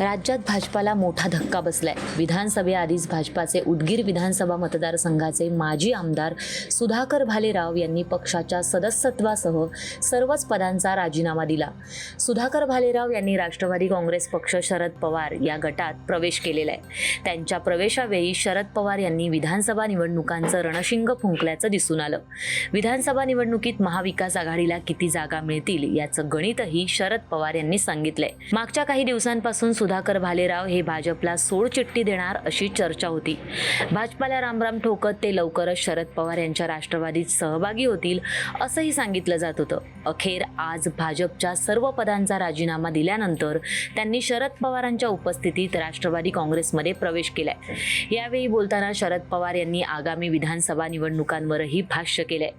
राज्यात भाजपाला मोठा धक्का बसलाय. विधानसभेआधीच भाजपाचे उदगीर विधानसभा मतदारसंघाचे माजी आमदार सुधाकर भालेराव यांनी पक्षाच्या सदस्यत्वासह सर्वच पदांचा राजीनामा दिला. सुधाकर भालेराव यांनी राष्ट्रवादी काँग्रेस पक्ष शरद पवार या गटात प्रवेश केलेला आहे. त्यांच्या प्रवेशावेळी शरद पवार यांनी विधानसभा निवडणुकांचं रणशिंग फुंकल्याचं दिसून आलं. विधानसभा निवडणुकीत महाविकास आघाडीला किती जागा मिळतील याचं गणितही शरद पवार यांनी सांगितलंय. मागच्या काही दिवसांपासून सुधाकर भालेराव हे भाजपला सोडचिठ्ठी देणार अशी चर्चा होती. भाजपाला रामराम ठोकत ते लवकरच शरद पवार यांच्या राष्ट्रवादीत सहभागी होतील असंही सांगितलं जात होतं. अखेर आज भाजपच्या सर्व पदांचा राजीनामा दिल्यानंतर त्यांनी शरद पवारांच्या उपस्थितीत राष्ट्रवादी काँग्रेसमध्ये प्रवेश केलाय. यावेळी बोलताना शरद पवार यांनी आगामी विधानसभा निवडणुकांवरही भाष्य केलंय.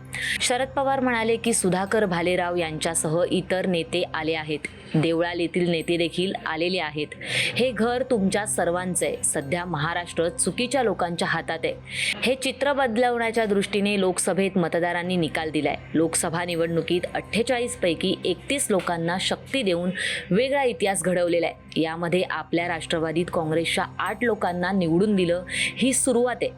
शरद पवार म्हणाले की सुधाकर भालेराव यांच्यासह इतर नेते आले आहेत. देवळाल येथील नेते देखील आलेले आहेत. हे घर तुमच्या सर्वांचं आहे. सध्या महाराष्ट्र चुकीच्या लोकांच्या हातात आहे. हे चित्र बदलवण्याच्या दृष्टीने लोकसभेत मतदारांनी निकाल दिलाय. लोकसभा निवडणुकीत अठ्ठेचाळीस पैकी एकतीस लोकांना शक्ती देऊन वेगळा इतिहास घडवलेला आहे. यामध्ये आपल्या राष्ट्रवादीत काँग्रेसच्या आठ लोकांना निवडून दिलं ही सुरुवात आहे.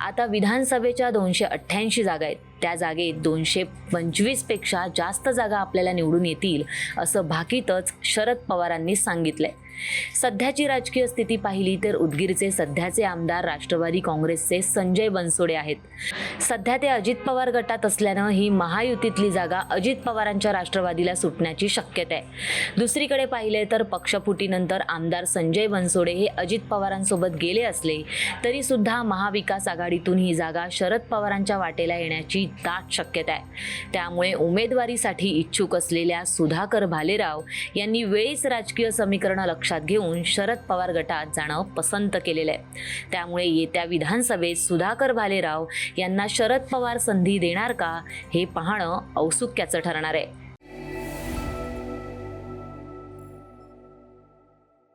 आता विधानसभेच्या दोनशे अठ्ठ्याऐंशी जागा आहेत. त्या जागेत दोनशे पंचवीसपेक्षा जास्त जागा आपल्याला निवडून येतील असं भाकीतच शरद पवारांनी सांगितलंय. सध्याची राजकीय स्थिती पाहिली तर उदगीरचे सध्याचे आमदार राष्ट्रवादी काँग्रेसचे संजय बनसोडे आहेत. सध्या ते अजित पवार गटात असल्यानं ही महायुतीतली जागा अजित पवारांच्या राष्ट्रवादीला सुटण्याची शक्यता आहे. दुसरीकडे पाहिले तर पक्षफुटीनं नंतर आमदार संजय बनसोडे हे अजित पवारांसोबत गेले असले तरी सुद्धा महाविकास आघाडीतून ही जागा शरद पवारांच्या वाटेला येण्याची दाट शक्यता आहे. त्यामुळे उमेदवारीसाठी इच्छुक असलेल्या सुधाकर भालेराव यांनी वेळीच राजकीय समीकरणं लक्षात घेऊन शरद पवार गटात जाणं पसंत केलेलं आहे. त्यामुळे येत्या विधानसभेत सुधाकर भालेराव यांना शरद पवार संधी देणार का हे पाहणं औत्सुक्याचं ठरणार आहे.